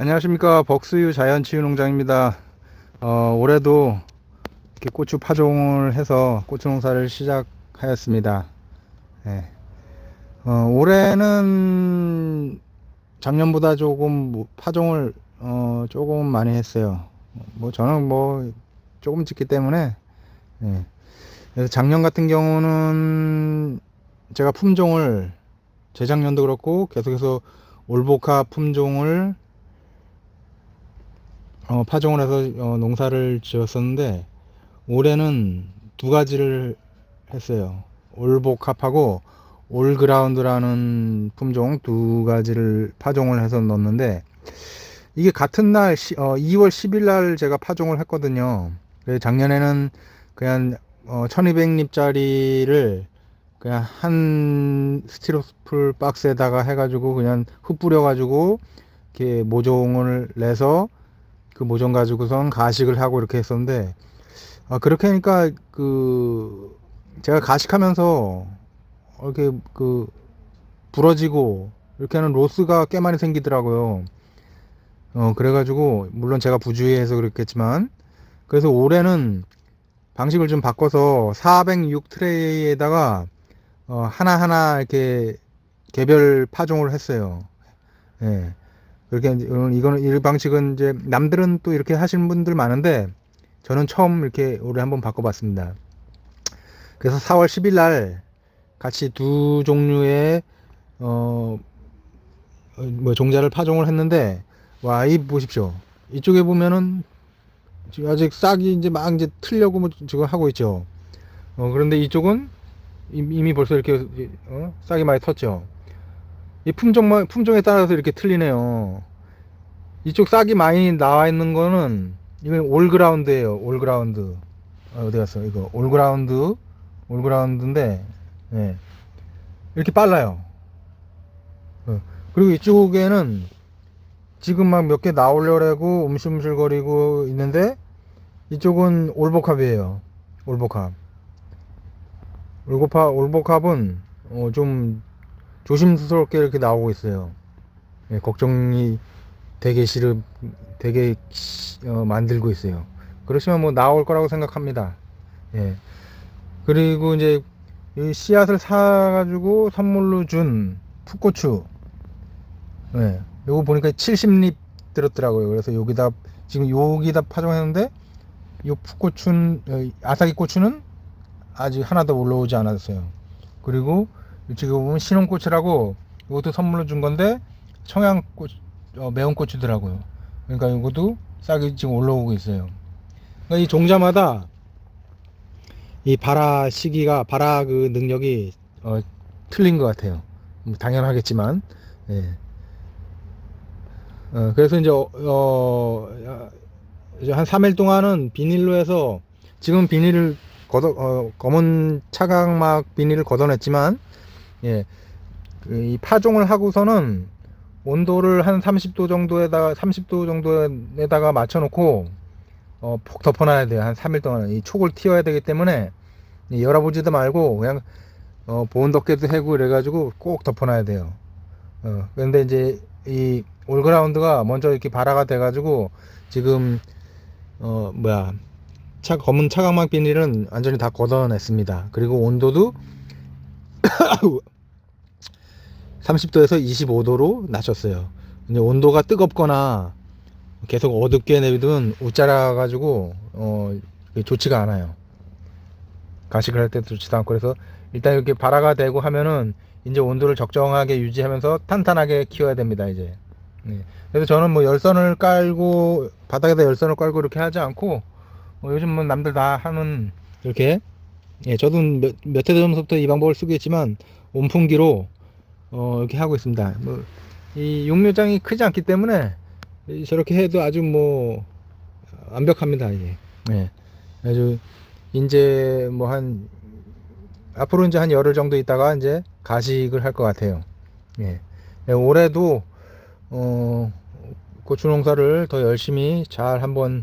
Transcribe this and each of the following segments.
안녕하십니까 벅스유 자연치유 농장입니다 어, 올해도 이렇게 고추 파종을 해서 고추 농사를 시작하였습니다 예. 어, 올해는 작년보다 조금 뭐 파종을 어, 조금 많이 했어요 뭐 저는 뭐 조금 짓기 때문에 예. 그래서 작년 같은 경우는 제가 품종을 재작년도 그렇고 계속해서 올보카 품종을 어, 파종을 해서 어, 농사를 지었었는데 올해는 두 가지를 했어요. 올복합하고 올그라운드라는 품종 두 가지를 파종을 해서 넣었는데 이게 같은 날 시- 어, 2월 10일 날 제가 파종을 했거든요. 그래서 작년에는 그냥 어, 1200립짜리를 그냥 한 스티로풀 박스에다가 해가지고 그냥 흙 뿌려가지고 이렇게 모종을 내서 그 모종 가지고선 가식을 하고 이렇게 했었는데 아 그렇게 하니까 그 제가 가식하면서 이렇게 그 부러지고 이렇게 하는 로스가 꽤 많이 생기더라고요. 어 그래가지고 물론 제가 부주의해서 그렇겠지만 그래서 올해는 방식을 좀 바꿔서 406 트레이에다가 어 하나하나 이렇게 개별 파종을 했어요. 예. 그렇게 이제 이거는 이 방식은 이제 남들은 또 이렇게 하시는 분들 많은데 저는 처음 이렇게 올해 한번 바꿔봤습니다. 그래서 4월 10일 날 같이 두 종류의 어, 어, 뭐 종자를 파종을 했는데 와 이 보십시오. 이쪽에 보면은 지금 아직 싹이 이제 막 이제 틀려고 뭐 지금 하고 있죠. 어, 그런데 이쪽은 이- 이미 벌써 이렇게 어? 싹이 많이 텄죠. 이 품종만 품종에 따라서 이렇게 틀리네요. 이쪽 싹이 많이 나와 있는 거는 이건 올그라운드예요. 올그라운드. 어, 어디 갔어? 이거 올그라운드. 올그라운드인데 예. 이렇게 빨라요. 어. 그리고 이쪽에는 지금 막 몇 개 나오려고 음실음실거리고 있는데 이쪽은 올복합이에요. 올복합. 올복합 올복합은 어, 좀 조심스럽게 이렇게 나오고 있어요. 예, 걱정이 되게 싫어, 되게 시- 어, 만들고 있어요. 그러시면 뭐 나올 거라고 생각합니다. 예. 그리고 이제 이 씨앗을 사가지고 선물로 준 풋고추. 예. 요거 보니까 70립 들었더라고요. 그래서 여기다 지금 여기다 파종했는데 요 풋고추는 어, 아사기 고추는 아직 하나도 올라오지 않았어요. 그리고 지금 보면 신혼고추라고 이것도 선물로 준 건데 청양고추 어, 매운 고추더라고요. 그러니까 이것도 싹이 지금 올라오고 있어요. 그러니까 이 종자마다 이 발화 시기가 발화 그 능력이 어, 틀린 것 같아요. 뭐 당연하겠지만 예. 어, 그래서 이제 어, 어, 한 3일 동안은 비닐로 해서 지금 비닐을 걷어 어, 검은 차각막 비닐을 걷어냈지만 예, 그이 파종을 하고서는 온도를 한 30도 정도에다가 30도 정도에다가 맞춰놓고 어, 폭 덮어놔야 돼요. 한 3일 동안 이 촉을 틔워야 되기 때문에 이 열어보지도 말고 그냥 어, 보온 덮개도 해고 그래가지고 꼭 덮어놔야 돼요. 어, 근데 이제 이 올그라운드가 먼저 이렇게 발화가 돼가지고 지금 어 뭐야 차 검은 차광막 비닐은 완전히 다 걷어냈습니다. 그리고 온도도 30도에서 25도로 낮췄어요. 근데 온도가 뜨겁거나 계속 어둡게 내비두면 웃자라 가지고 어 좋지가 않아요. 가식을 할 때도 좋지도 않고 그래서 일단 이렇게 발화가 되고 하면은 이제 온도를 적정하게 유지하면서 탄탄하게 키워야 됩니다 이제. 네. 그래서 저는 뭐 열선을 깔고 바닥에다 열선을 깔고 이렇게 하지 않고 뭐 요즘 뭐 남들 다 하는 이렇게 예 저도 몇, 몇 해 전부터 이 방법을 쓰고 있지만 온풍기로 어 이렇게 하고 있습니다. 뭐 이 용묘장이 크지 않기 때문에 이 저렇게 해도 아주 뭐 완벽합니다 이게. 예. 아주 이제 뭐 한 앞으로 이제 한 열흘 정도 있다가 이제 가식을 할 것 같아요. 예. 예, 올해도 어 고추 농사를 더 열심히 잘 한번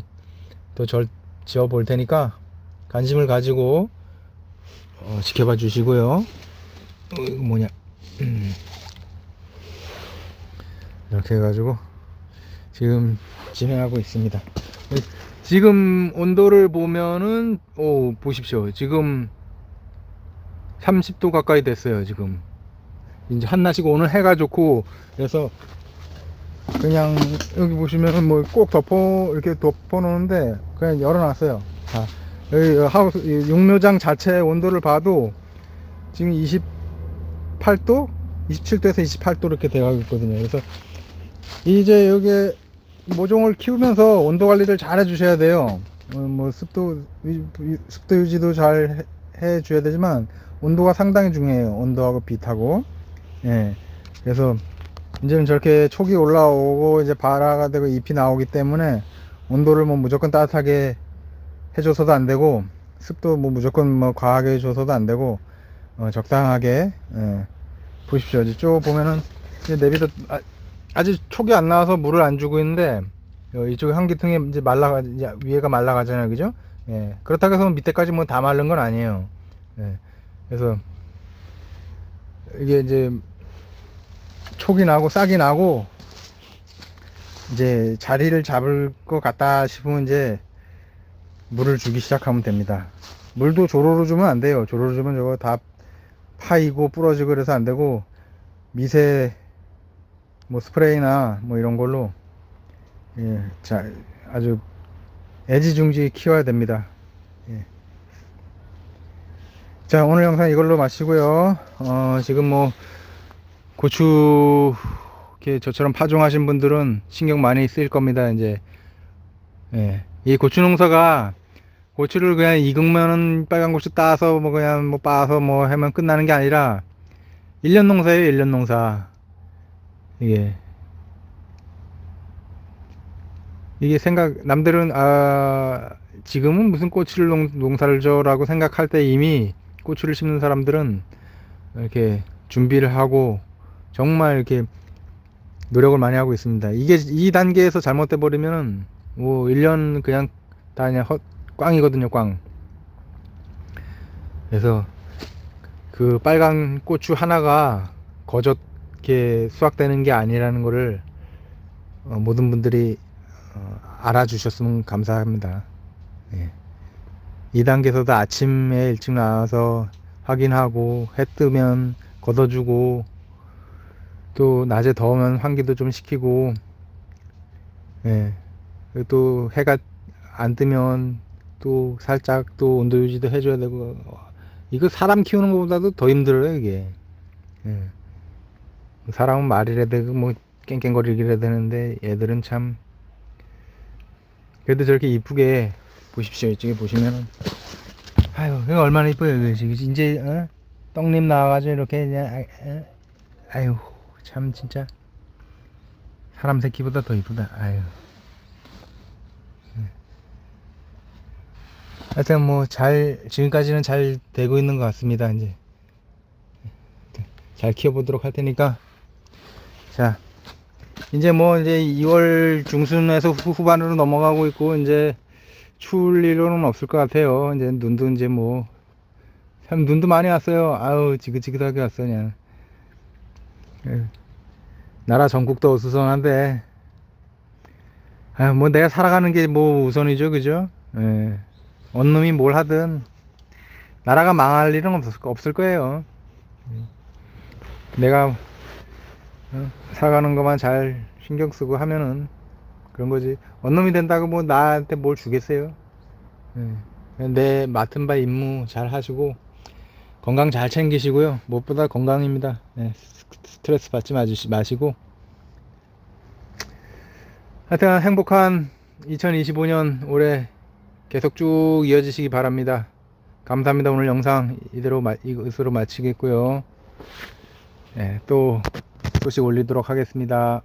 더 절 지어 볼 테니까 관심을 가지고 어, 지켜봐 주시고요. 어, 이거 뭐냐? 음. 이렇게 해가지고 지금 진행하고 있습니다. 지금 온도를 보면은 오 보십시오. 지금 30도 가까이 됐어요. 지금 이제 한낮이고 오늘 해가 좋고 그래서 그냥 여기 보시면은 뭐 꼭 덮어 이렇게 덮어 놓는데 그냥 열어놨어요. 자 여기 하우스 이 용묘장 자체 온도를 봐도 지금 28도, 27도에서 28도 이렇게 돼가고 있거든요. 그래서 이제 여기 모종을 키우면서 온도 관리를 잘 해주셔야 돼요. 어, 뭐 습도 습도 유지도 잘 해- 해줘야 되지만 온도가 상당히 중요해요. 온도하고 빛하고. 예. 그래서 이제는 저렇게 촉이 올라오고 이제 발화가 되고 잎이 나오기 때문에 온도를 뭐 무조건 따뜻하게 해줘서도 안 되고 습도 뭐 무조건 뭐 과하게 해줘서도 안 되고 어, 적당하게 예. 보십시오. 이제 쭉 보면은 이제 내비도 아, 아직 촉이 안 나와서 물을 안 주고 있는데 어, 이쪽 한기통에 이제 말라가 이제 위에가 말라가잖아요, 그죠? 예. 그렇다고 해서 밑에까지 뭐 다 마른 건 아니에요. 예. 그래서 이게 이제 촉이 나고 싹이 나고 이제 자리를 잡을 것 같다 싶으면 이제 물을 주기 시작하면 됩니다. 물도 조로로 주면 안 돼요. 조로로 주면 저거 다 파이고 부러지고 그래서 안 되고 미세 뭐 스프레이나 뭐 이런 걸로 예, 자 아주 애지중지 키워야 됩니다. 예. 자 오늘 영상 이걸로 마치고요. 어, 지금 뭐 고추 이렇게 저처럼 파종하신 분들은 신경 많이 쓰일 겁니다. 이제 예. 이 고추 농사가 고추를 그냥 익으면은 빨간 고추 따서 뭐 그냥 뭐 빠서 뭐 하면 끝나는 게 아니라 1년 농사예요, 1년 농사. 이게 이게 생각 남들은 아 지금은 무슨 고추를 농, 농사를 져라고 생각할 때 이미 고추를 심는 사람들은 이렇게 준비를 하고 정말 이렇게 노력을 많이 하고 있습니다. 이게 이 단계에서 잘못돼 버리면은 뭐 1년 그냥 다 그냥 헛 꽝이거든요, 꽝. 그래서 그 빨간 고추 하나가 거저게 수확되는 게 아니라는 거를 어, 모든 분들이 어, 알아주셨으면 감사합니다. 예. 이 단계에서도 아침에 일찍 나와서 확인하고 해 뜨면 걷어주고 또 낮에 더우면 환기도 좀 시키고 예. 또 해가 안 뜨면 또 살짝 또 온도 유지도 해줘야 되고 이거 사람 키우는 것보다도 더 힘들어요 이게. 예. 사람은 말이라 되고 뭐 깽깽거리기라 되는데 얘들은 참 그래도 저렇게 이쁘게 보십시오. 이쪽에 보시면은. 아유 이거 얼마나 이뻐요 이거. 이제 어? 떡잎 나와가지고 이렇게 그냥 아, 어? 아유 참 진짜. 사람 새끼보다 더 이쁘다. 아유 하여튼 뭐 잘 지금까지는 잘 되고 있는 것 같습니다 이제. 잘 키워보도록 할 테니까. 자 이제 뭐 이제 2월 중순에서 후- 후반으로 넘어가고 있고 이제 추울 일은 없을 것 같아요. 이제 눈도 이제 뭐 참 눈도 많이 왔어요. 아우 지긋지긋하게 왔어 그냥. 예. 나라 전국도 어수선한데. 아, 뭐 내가 살아가는 게 뭐 우선이죠 그죠? 예. 어느 놈이 뭘 하든 나라가 망할 일은 없을, 없을 거예요. 내가 어, 살아가는 것만 잘 신경 쓰고 하면은 그런 거지. 어느 놈이 된다고 뭐 나한테 뭘 주겠어요. 예. 내 맡은 바 임무 잘 하시고 건강 잘 챙기시고요. 무엇보다 건강입니다. 예, 스- 스트레스 받지 마시- 마시고 하여튼 행복한 2025년 올해 계속 쭉 이어지시기 바랍니다. 감사합니다. 오늘 영상 이대로 마, 이것으로 마치겠고요. 네, 또 소식 올리도록 하겠습니다.